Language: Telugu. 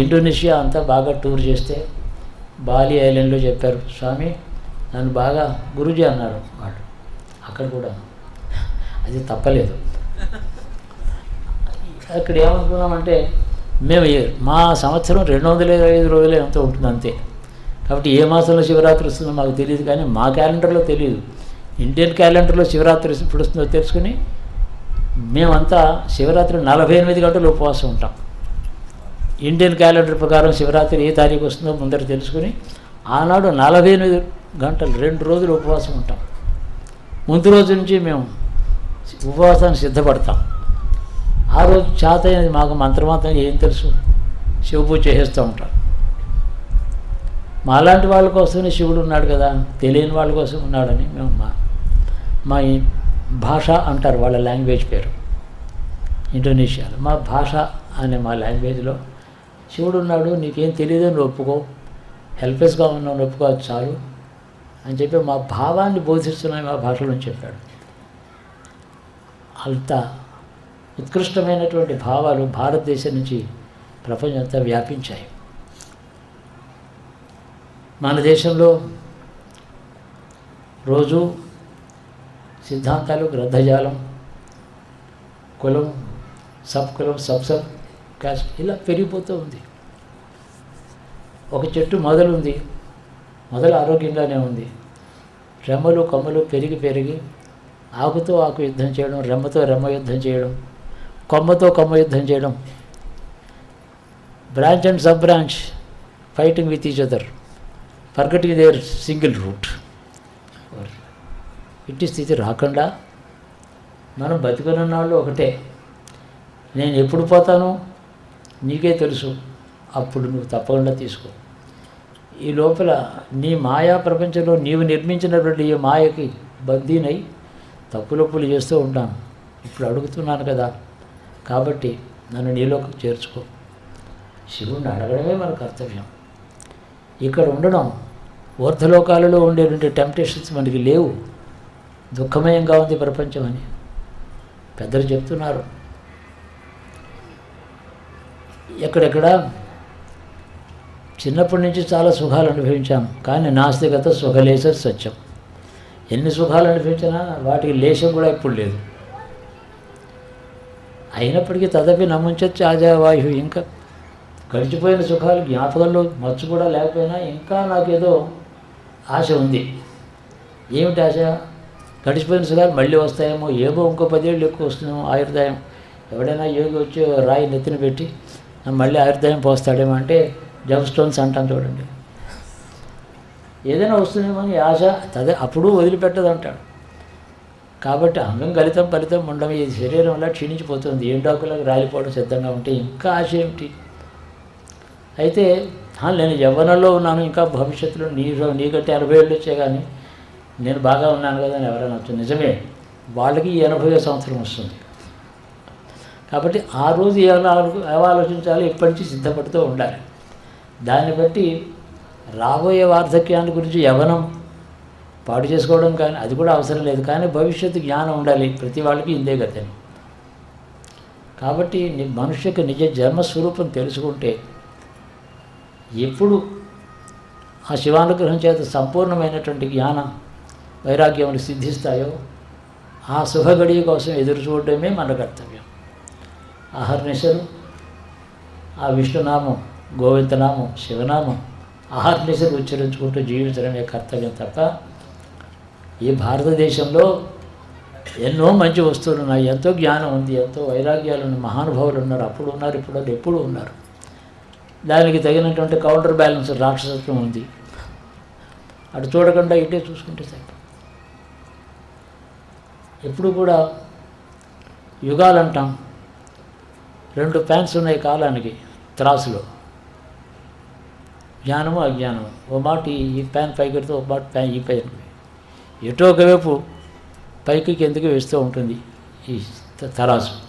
ఇండోనేషియా అంతా బాగా టూర్ చేస్తే బాలి ఐలాండ్లో చెప్పారు స్వామి నన్ను బాగా గురుజీ అన్నారు వాడు అక్కడ కూడా అది తప్పలేదు. అక్కడ ఏమనుకున్నామంటే మేము మా సంవత్సరం రెండు వందల ఇరవై ఐదు రోజులే ఎంతో ఉంటుంది అంతే. కాబట్టి ఏ మాసంలో శివరాత్రి వస్తుందో మాకు తెలియదు కానీ మా క్యాలెండర్లో తెలియదు ఇండియన్ క్యాలెండర్లో శివరాత్రి ఎప్పుడు వస్తుందో తెలుసుకుని మేమంతా శివరాత్రి నలభై ఎనిమిది గంటలు ఉపవాసం ఉంటాం. ఇండియన్ క్యాలెండర్ ప్రకారం శివరాత్రి ఏ తారీఖు వస్తుందో ముందర తెలుసుకుని ఆనాడు నలభై ఎనిమిది గంటలు రెండు రోజులు ఉపవాసం ఉంటాం. ముందు రోజు నుంచి మేము ఉపవాసాన్ని సిద్ధపడతాం. ఆ రోజు చేత అనేది మాకు మంత్రమాత్రం ఏం తెలుసు? శివ పూజ చేసేస్తూ ఉంటాం మాలాంటి వాళ్ళ కోసమే శివుడు ఉన్నాడు కదా తెలియని వాళ్ళ కోసం ఉన్నాడని మేము మా మా భాష అంటారు వాళ్ళ లాంగ్వేజ్ పేరు. ఇండోనేషియాలో. మా భాష అనే మా లాంగ్వేజ్లో శివుడు ఉన్నాడు నీకేం తెలియదు నువ్వు ఒప్పుకో హెల్ప్లెస్గా ఉన్నావు ఒప్పుకో చాలు అని చెప్పి మా భావాన్ని బోధిస్తున్నాయి మా భాషలో చెప్పాడు. అంత ఉత్కృష్టమైనటువంటి భావాలు భారతదేశం నుంచి ప్రపంచం అంతా వ్యాపించాయి. మన దేశంలో రోజు సిద్ధాంతాలు గ్రంథజాలం కులం సబ్ కులం సబ్ సబ్ కాస్ట్ ఇలా పెరిగిపోతూ ఉంది. ఒక చెట్టు మొదలు ఉంది మొదలు ఆరోగ్యంగానే ఉంది. రెమ్మలు కొమ్మలు పెరిగి పెరిగి ఆకుతో ఆకు యుద్ధం చేయడం రెమ్మతో రెమ్మ యుద్ధం చేయడం కొమ్మతో కొమ్మ యుద్ధం చేయడం. Branch and sub branch fighting with each other forgetting their single root ఇట్టి స్థితి రాకుండా మనం బతికున్న వాళ్ళు ఒకటే. నేను ఎప్పుడు పోతానో? నీకే తెలుసు. అప్పుడు నువ్వు తప్పకుండా తీసుకో. ఈ లోపల నీ మాయా ప్రపంచంలో నీవు నిర్మించినటువంటి ఈ మాయకి బందీనై తప్పులొప్పులు చేస్తూ ఉంటాను. ఇప్పుడు అడుగుతున్నాను కదా. కాబట్టి నన్ను నీలోకి చేర్చుకో. శివుణ్ణి అడగడమే మన కర్తవ్యం. ఇక్కడ ఉండడం ఊర్ధలోకాలలో ఉండేటువంటి టెంప్టేషన్స్ మనకి లేవు. దుఃఖమయంగా ఉంది ప్రపంచం అని. పెద్దలు చెప్తున్నారు. ఎక్కడెక్కడ? చిన్నప్పటి నుంచి చాలా సుఖాలు అనుభవించాం. కానీ నాస్తికత సుఖలేసర్ సత్యం ఎన్ని సుఖాలు అనుభవించినా వాటికి లేశం కూడా ఇప్పుడు లేదు. అయినప్పటికీ తదపి నమ్మించచ్చు ఆజావాయు ఇంకా. గడిచిపోయిన సుఖాలు జ్ఞాపకంలో మచ్చు కూడా లేకపోయినా ఇంకా నాకేదో ఆశ ఉంది. ఏమిటి ఆశ? గడిచిపోయిన సుఖాలు మళ్ళీ వస్తాయేమో. ఏమో ఇంకో పదేళ్ళు ఎక్కువ వస్తుందేమో ఆయుర్దాయం. ఎవడైనా యోగి వచ్చి రాయి నెత్తిన పెట్టి మళ్ళీ ఆయుర్దాయం పోస్తాడేమో అంటే జమ్ స్టోన్స్ అంటాం చూడండి. ఏదైనా వస్తుందేమో అని ఆశ తదే అప్పుడు వదిలిపెట్టదు అంటాడు కాబట్టి అంగం గలితం ఫలితం ఉండడం ఈ శరీరం వల్ల క్షీణించిపోతుంది. ఎండాకులకు రాలిపోవడం సిద్ధంగా ఉంటే ఇంకా ఆశ ఏమిటి? అయితే నేను యవ్వనంలో ఉన్నాను ఇంకా భవిష్యత్తులో నీ నీకంటే ఎనభై ఏళ్ళు వచ్చే కానీ నేను బాగా ఉన్నాను కదా అని ఎవరైనా వచ్చు నిజమే వాళ్ళకి ఈ ఎనభై సంవత్సరం వస్తుంది. కాబట్టి ఆ రోజు ఎలా ఆలోచించాలో ఇప్పటి నుంచి సిద్ధపడుతూ ఉండాలి. దాన్ని బట్టి రాబోయే వార్ధక్యాన్ని గురించి యవనం పాడు చేసుకోవడం కానీ అది కూడా అవసరం లేదు. కానీ భవిష్యత్తు జ్ఞానం ఉండాలి. ప్రతి వాళ్ళకి ఇందే గతని కాబట్టి మనుష్యకు నిజ జన్మస్వరూపం తెలుసుకుంటే ఎప్పుడు ఆ శివానుగ్రహం చేత సంపూర్ణమైనటువంటి జ్ఞాన వైరాగ్యములు సిద్ధిస్తాయో ఆ శుభగడియ కోసం ఎదురు చూడడమే మన కర్తవ్యం. అహర్నిశలు ఆ విష్ణునామం గోవిందనామం శివనామం అహర్నిశలు ఉచ్చరించుకుంటూ జీవించడమే కర్తవ్యం తప్ప ఈ భారతదేశంలో ఎన్నో మంచి వస్తువులు ఉన్నాయి. ఎంతో జ్ఞానం ఉంది ఎంతో వైరాగ్యాలు ఉన్నాయి మహానుభావులు ఉన్నారు అప్పుడు ఉన్నారు ఇప్పుడు ఎప్పుడు ఉన్నారు. దానికి తగినటువంటి కౌంటర్ బ్యాలెన్స్ రాక్షసత్వం ఉంది. అటు చూడకుండా ఇటే చూసుకుంటే సరిపోతుంది ఎప్పుడు కూడా యుగాలు అంటాం రెండు ప్యాన్స్ ఉన్నాయి కాలానికి త్రాసులో. జ్ఞానము అజ్ఞానము. ఓ మాట ఈ- ప్యాన్ పైకి పెడితే ఒక మాట ప్యాన్ ఈ పైన ఎటో ఒకవైపు పైకి ఎందుకు వేస్తూ ఉంటుంది ఈ త- తరాసు